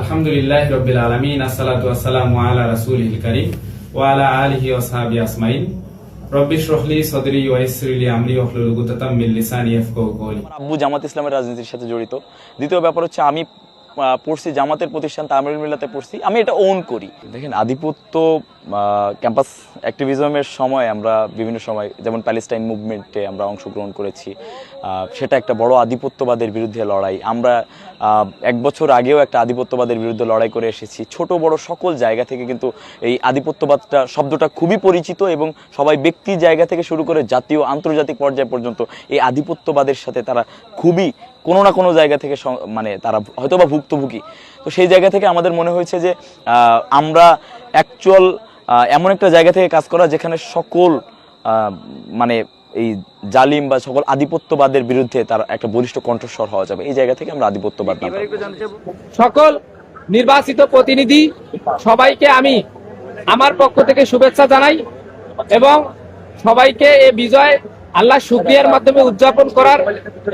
আলহামদুলিল্লাহ রবিল আলমিন, আসসালাতু আসসালামু আলা রাসূলিল করিম ওয়া আলা ওসাহাবি আসমাইন আব্বু জামাত ইসলামের রাজনীতির সাথে জড়িত। দ্বিতীয় ব্যাপার হচ্ছে আমি পড়ছি, জামাতের প্রতিষ্ঠান তামিল মিল্লাতে পড়ছি। আমি এটা ওন করি। দেখেন, আধিপত্য ক্যাম্পাস অ্যাক্টিভিজমের সময় আমরা বিভিন্ন সময়, যেমন প্যালেস্টাইন মুভমেন্টে আমরা অংশগ্রহণ করেছি। সেটা একটা বড় আধিপত্যবাদের বিরুদ্ধে লড়াই। আমরা এক বছর আগেও একটা আধিপত্যবাদের বিরুদ্ধে লড়াই করে এসেছি। ছোট, বড় সকল জায়গা থেকে কিন্তু এই আধিপত্যবাদটা, শব্দটা খুবই পরিচিত এবং সবাই ব্যক্তি জায়গা থেকে শুরু করে জাতীয়, আন্তর্জাতিক পর্যায় পর্যন্ত এই আধিপত্যবাদের সাথে তারা খুবই কোনো না কোনো জায়গা থেকে মানে তারা হয়তো বা ভুক্তভোগী। তো সেই জায়গা থেকে আমাদের মনে হয়েছে যে আমরা অ্যাকচুয়াল এমন একটা জায়গা থেকে কাজ করা যেখানে সকল মানে এই জালিম বা সকল আধিপত্যবাদের বিরুদ্ধে তার একটা বলিষ্ঠ কণ্ঠস্বর হওয়া যাবে। এই জায়গা থেকে আমরা আধিপত্যবাদ সকল নির্বাচিত প্রতিনিধি, সবাইকে আমি আমার পক্ষ থেকে শুভেচ্ছা জানাই এবং সবাইকে এ বিজয় আল্লাহ শুক্রিয়ার মাধ্যমে উদযাপন করার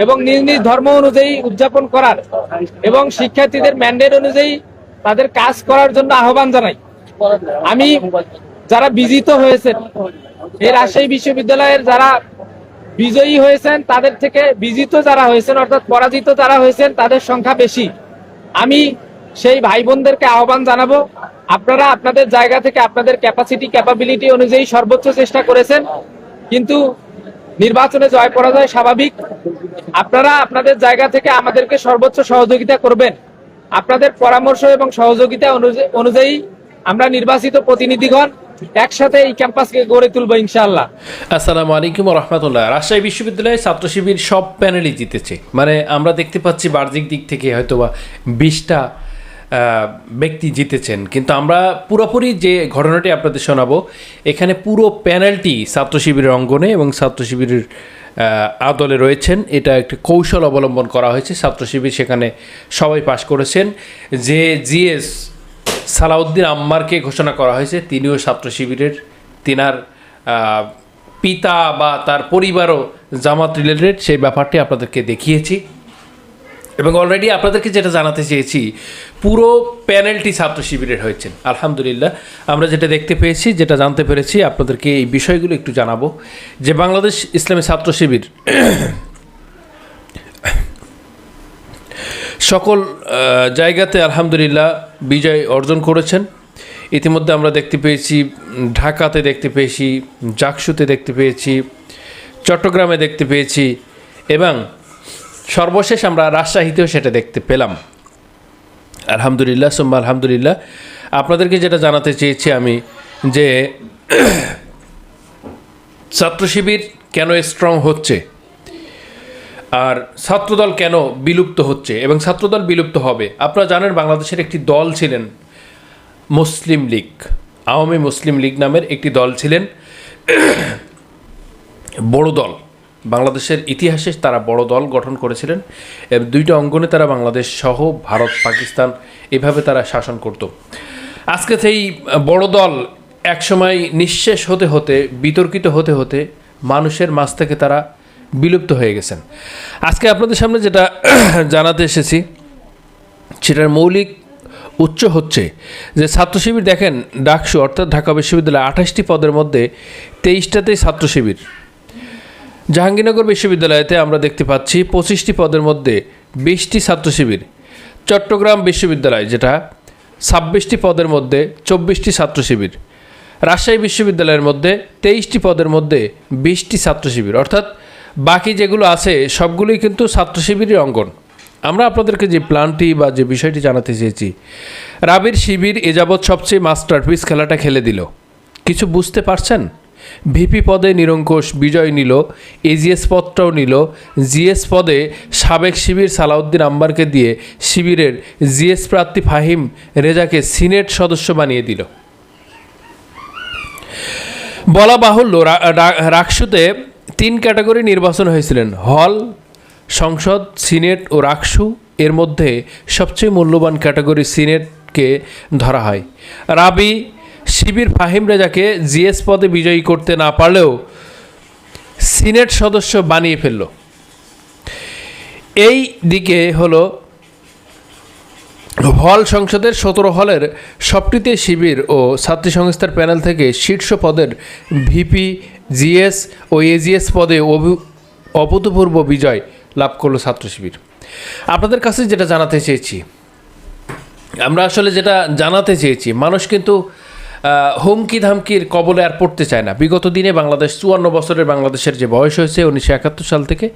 এবং নিজ নিজ ধর্ম অনুযায়ী উদযাপন করার এবং শিক্ষার্থীদের ম্যান্ডেট অনুযায়ী তাদের কাজ করার জন্য আহ্বান জানাই। আমি যারা বিজিত হয়েছেন, এই রাজশাহী বিশ্ববিদ্যালয়ের যারা বিজয়ী হয়েছেন, তাদের থেকে বিজিত যারা হয়েছেন, অর্থাৎ পরাজিত যারা হয়েছেন, তাদের সংখ্যা বেশি। আমি সেই ভাই বোনদেরকে আহ্বান জানাব, আপনারা আপনাদের জায়গা থেকে আপনাদের ক্যাপাসিটি ক্যাপাবিলিটি অনুযায়ী সর্বোচ্চ চেষ্টা করেছেন, কিন্তু নির্বাচনে জয় পরাজয় স্বাভাবিক। আপনারা আপনাদের জায়গা থেকে আমাদেরকে সর্বোচ্চ সহযোগিতা করবেন। আপনাদের পরামর্শ এবং সহযোগিতা অনুযায়ী- আমরা নির্বাচিত প্রতিনিধিগণ একসাথে এই ক্যাম্পাসকে গড়ে তুলবো ইনশাআল্লাহ। আসসালামু আলাইকুম রহমতুল্লাহ রাজশাহী বিশ্ববিদ্যালয়ে ছাত্র শিবির সব প্যানেলই জিতেছে। মানে আমরা দেখতে পাচ্ছি বাহ্যিক দিক থেকে হয়তোবা বিশটা ব্যক্তি জিতেছেন। কিন্তু আমরা পুরোপুরি যে ঘটনাটি আপনাদের শোনাবো, এখানে পুরো প্যানেলটি ছাত্র শিবিরের অঙ্গনে এবং ছাত্র শিবিরের আদলে রয়েছেন। এটা একটি কৌশল অবলম্বন করা হয়েছে। ছাত্র শিবির সেখানে সবাই পাশ করেছেন। যে জিএস সালাউদ্দিন আম্মারকে ঘোষণা করা হয়েছে, তিনিও ছাত্র শিবিরের, তিনার পিতা বা তার পরিবারও জামাত রিলেটেড। সেই ব্যাপারটি আপনাদেরকে দেখিয়েছি। এবং অলরেডি আপনাদেরকে যেটা জানাতে চেয়েছি, পুরো প্যানেলটি ছাত্র শিবিরের হয়েছেন আলহামদুলিল্লাহ, আমরা যেটা দেখতে পেয়েছি, যেটা জানতে পেরেছি, আপনাদেরকে এই বিষয়গুলো একটু জানাব। যে বাংলাদেশ ইসলামী ছাত্র শিবির সকল জায়গাতে আলহামদুলিল্লাহ বিজয় অর্জন করেছেন। ইতিমধ্যে আমরা দেখতে পেয়েছি, ঢাকাতে দেখতে পেয়েছি, জাকসুতে দেখতে পেয়েছি, চট্টগ্রামে দেখতে পেয়েছি এবং সর্বশেষ আমরা রাজশাহীতেও সেটা দেখতে পেলাম। আলহামদুলিল্লাহ, সোম্মা আলহামদুলিল্লাহ। আপনাদেরকে যেটা জানাতে চেয়েছি আমি যে ছাত্র শিবির কেন স্ট্রং হচ্ছে? আর ছাত্রদল কেন বিলুপ্ত হচ্ছে? এবং ছাত্রদল বিলুপ্ত হবে? আপনারা জানেন বাংলাদেশের একটি দল ছিলেন মুসলিম লীগ। আওয়ামী মুসলিম লীগ নামের একটি দল ছিলেন বড় দল। বাংলাদেশের ইতিহাসে তারা বড় দল গঠন করেছিলেন। এবং দুইটা অঙ্গনে তারা বাংলাদেশ সহ ভারত, পাকিস্তান এভাবে তারা শাসন করত। আজকে সেই বড় দল একসময় নিঃশেষ হতে হতে, বিতর্কিত হতে হতে মানুষের মাঝ থেকে তারা বিলুপ্ত হয়ে গেছেন। আজকে আপনাদের সামনে যেটা জানাতে এসেছি, সেটার মৌলিক উচ্চ হচ্ছে যে ছাত্র শিবির দেখেন, ডাকসু অর্থাৎ ঢাকা বিশ্ববিদ্যালয়ে আঠাশটি পদের মধ্যে তেইশটাতেই ছাত্র শিবির। জাহাঙ্গীরনগর বিশ্ববিদ্যালয়তে আমরা দেখতে পাচ্ছি পঁচিশটি পদের মধ্যে বিশটি ছাত্র শিবির চট্টগ্রাম বিশ্ববিদ্যালয়, যেটা ছাব্বিশটি পদের মধ্যে চব্বিশটি ছাত্র শিবির রাজশাহী বিশ্ববিদ্যালয়ের মধ্যে তেইশটি পদের মধ্যে বিশটি ছাত্র শিবির অর্থাৎ বাকি যেগুলো আছে, সবগুলোই কিন্তু ছাত্র শিবিরের অঙ্গন। আমরা আপনাদেরকে যে প্ল্যানটি বা যে বিষয়টি জানাতে চেয়েছি, রাবির শিবির এ যাবৎ সবচেয়ে মাস্টার মাস্টারপিস খেলাটা খেলে দিল। কিছু বুঝতে পারছেন? ভিপি পদে নিরঙ্কুশ বিজয় নিল, এজিএস পদটাও নিল। জিএস পদে সাবেক শিবির সালাউদ্দিন আম্বারকে দিয়ে শিবিরের জিএস প্রার্থী ফাহিম রেজাকে সিনেট সদস্য বানিয়ে দিল। বলা বাহুল্য রাকসুতে তিন ক্যাটাগরি নির্বাচন হয়েছিলেন, হল, সংসদ, সিনেট ও রাকসু। এর মধ্যে সবচেয়ে মূল্যবান ক্যাটাগরি সিনেটকে ধরা হয়। রাবি শিবির ফাহিম রেজাকে জিএস পদে বিজয়ী করতে না পারলেও সিনেট সদস্য বানিয়ে ফেলল। এই দিকে হলো হল সংসদের সতেরো হলের সবটিতে শিবির ও ছাত্রী সংস্থার প্যানেল থেকে শীর্ষ পদের ভিপি, জিএস ও এজিএস পদে অভি- অভূতপূর্ব বিজয় লাভ করল ছাত্র শিবির। আপনাদের কাছে যেটা জানাতে চেয়েছি, আমরা আসলে যেটা জানাতে চেয়েছি, মানুষ কিন্তু হুমকি ধামকির কবলে আর পড়তে চায় না। বিগত দিনে বাংলাদেশ চুয়ান্ন বছরের বাংলাদেশের যে বয়স হয়েছে, উনিশশো একাত্তর সাল থেকে,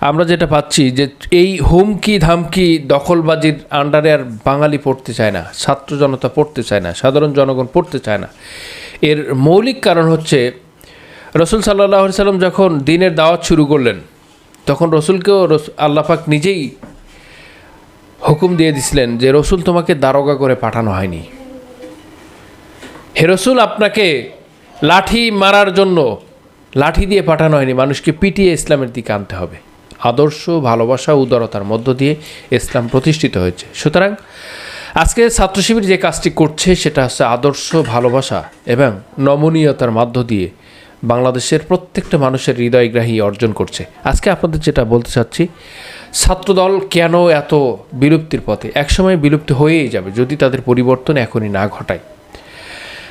আমরা যেটা পাচ্ছি যে এই হুমকি ধামকি দখলবাজির আন্ডারে আর বাঙালি পড়তে চায় না, ছাত্র জনতা পড়তে চায় না, সাধারণ জনগণ পড়তে চায় না। এর মৌলিক কারণ হচ্ছে, রসুল সাল্লাহ সাল্লাম যখন দিনের দাওয়াত শুরু করলেন, তখন রসুলকেও রস- আল্লাপাক নিজেই হুকুম দিয়ে দিছিলেন যে রসুল তোমাকে দারোগা করে পাঠানো হয়নি। হে রসুল, আপনাকে লাঠি মারার জন্য লাঠি দিয়ে পাঠানো হয়নি। মানুষকে পিটিয়ে ইসলামের দিকে আনতে হবে। আদর্শ, ভালোবাসা, উদারতার মধ্য দিয়ে ইসলাম প্রতিষ্ঠিত হয়েছে। সুতরাং আজকে ছাত্র শিবির যে কাজটি করছে, সেটা হচ্ছে আদর্শ, ভালোবাসা এবং নমনীয়তার মধ্য দিয়ে বাংলাদেশের প্রত্যেকটা মানুষের হৃদয়গ্রাহী অর্জন করছে। আজকে আপনাদের যেটা বলতে চাচ্ছি, ছাত্রদল কেন এত বিলুপ্তির পথে? একসময় বিলুপ্ত হয়েই যাবে যদি তাদের পরিবর্তন এখনই না ঘটায়।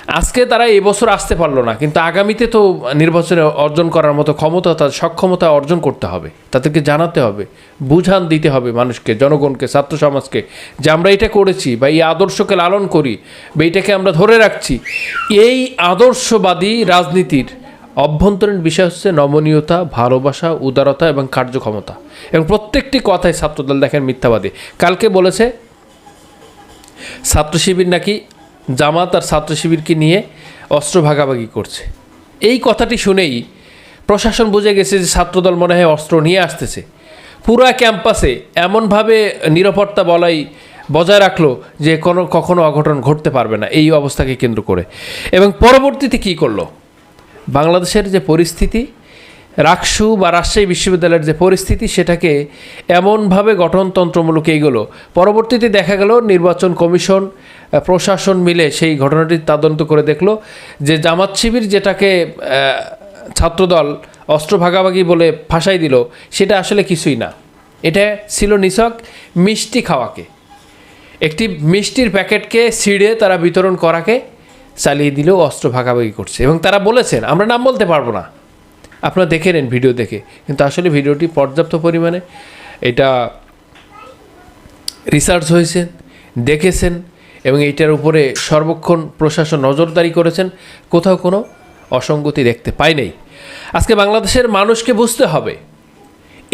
আজকে তারা এবছর আসতে পারল না, কিন্তু আগামীতে তো নির্বাচনে অর্জন করার মতো ক্ষমতা, তার সক্ষমতা অর্জন করতে হবে। তাদেরকে জানাতে হবে, বুঝান দিতে হবে মানুষকে, জনগণকে, ছাত্র সমাজকে, যে আমরা এটা করেছি বা এই আদর্শকে লালন করি বা এটাকে আমরা ধরে রাখছি। এই আদর্শবাদী রাজনীতির অভ্যন্তরীণ বিষয় হচ্ছে নমনীয়তা, ভালোবাসা, উদারতা এবং কার্যক্ষমতা। এবং প্রত্যেকটি কথায় ছাত্রদল দেখেন মিথ্যাবাদী। কালকে বলেছে ছাত্র শিবির নাকি জামাত আর ছাত্র শিবিরকে নিয়ে অস্ত্র ভাগাভাগি করছে। এই কথাটি শুনেই প্রশাসন বুঝে গেছে যে ছাত্রদল মনে হয় অস্ত্র নিয়ে আসতেছে। পুরা ক্যাম্পাসে এমনভাবে নিরাপত্তা বলাই বজায় রাখল যে কোনো, কখনো অঘটন ঘটতে পারবে না এই অবস্থাকে কেন্দ্র করে। এবং পরবর্তীতে কী করল? বাংলাদেশের যে পরিস্থিতি রাকসু বা রাজশাহী বিশ্ববিদ্যালয়ের যে পরিস্থিতি, সেটাকে এমনভাবে গঠনতন্ত্রমূলক এইগুলো পরবর্তীতে দেখা গেল, নির্বাচন কমিশন প্রশাসন মিলে সেই ঘটনাটি তদন্ত করে দেখল যে জামাত শিবির যেটাকে ছাত্রদল অস্ত্র ভাগাভাগি বলে ফাঁসাই দিল, সেটা আসলে কিছুই না। এটা ছিল নিছক মিষ্টি খাওয়াকে। একটি মিষ্টির প্যাকেটকে ছিঁড়ে তারা বিতরণ করাকে চালিয়ে দিলেও অস্ত্র ভাগাভাগি করছে এবং তারা বলেছেন, আমরা নাম বলতে পারব না। আপনারা দেখে নেন ভিডিও দেখে। কিন্তু আসলে ভিডিওটি পর্যাপ্ত পরিমাণে এটা রিসার্চ হয়েছে দেখেছেন এবং এটার উপরে সর্বক্ষণ প্রশাসন নজরদারি করেছেন, কোথাও কোনো অসঙ্গতি দেখতে পাই নাই। আজকে বাংলাদেশের মানুষকে বুঝতে হবে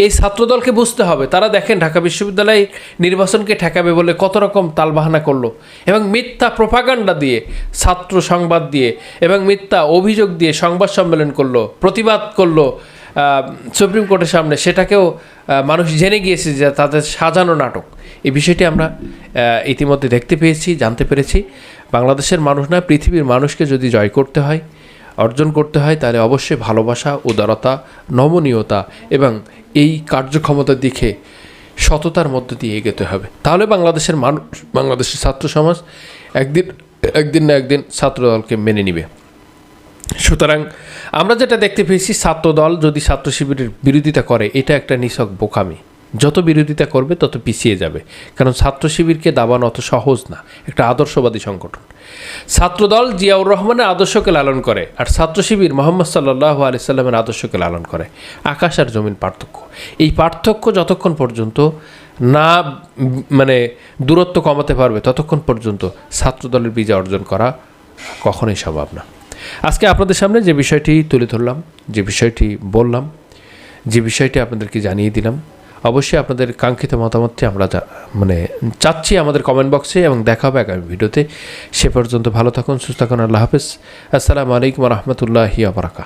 এই ছাত্রদলকে বুঝতে হবে। তারা দেখেন ঢাকা বিশ্ববিদ্যালয় নির্বাচনকে ঠেকাবে বলে কত রকম তালবাহানা করল এবং মিথ্যা প্রোপাগান্ডা দিয়ে, ছাত্র সংবাদ দিয়ে এবং মিথ্যা অভিযোগ দিয়ে সংবাদ সম্মেলন করল, প্রতিবাদ করল সুপ্রিম কোর্টের সামনে। সেটাকেও মানুষ জেনে গিয়েছে যে তাদের সাজানো নাটক। এই বিষয়টি আমরা ইতিমধ্যে দেখতে পেয়েছি, জানতে পেরেছি। বাংলাদেশের মানুষ না, পৃথিবীর মানুষকে যদি জয় করতে হয়, অর্জন করতে হয়, তাহলে অবশ্যই ভালোবাসা, উদারতা, নমনীয়তা এবং এই কার্যক্ষমতার দিকে সততার মধ্য দিয়ে এগোতে হবে। তাহলে বাংলাদেশের মানুষ, বাংলাদেশের ছাত্র সমাজ একদিন একদিন না একদিন ছাত্রদলকে মেনে নিবে। সুতরাং আমরা যেটা দেখতে পেয়েছি, ছাত্রদল যদি ছাত্র শিবিরের বিরোধিতা করে, এটা একটা নিছক বোকামি। যত বিরোধিতা করবে তত পিছিয়ে যাবে। কারণ ছাত্র শিবিরকে দাবানো অত সহজ না, একটা আদর্শবাদী সংগঠন। ছাত্রদল জিয়াউর রহমানের আদর্শকে লালন করে, আর ছাত্র শিবির মোহাম্মদ সাল্লাহ আলিয়াল্লামের আদর্শকে লালন করে। আকাশ আর জমিন পার্থক্য। এই পার্থক্য যতক্ষণ পর্যন্ত না মানে দূরত্ব কমাতে পারবে, ততক্ষণ পর্যন্ত ছাত্রদলের বিজয় অর্জন করা কখনোই সম্ভব না। আজকে আপনাদের সামনে যে বিষয়টি তুলে ধরলাম, যে বিষয়টি বললাম, যে বিষয়টি আপনাদেরকে জানিয়ে দিলাম অবশ্যই আপনাদের কাঙ্ক্ষিত মতামতটি আমরা মানে চাচ্ছি আমাদের কমেন্ট বক্সে এবং দেখা হবে আগামী ভিডিওতে সে পর্যন্ত ভালো থাকুন, সুস্থ থাকুন, আল্লাহ হাফেজ। আসসালামু আলাইকুম রহমতুল্লাহি আবরাকা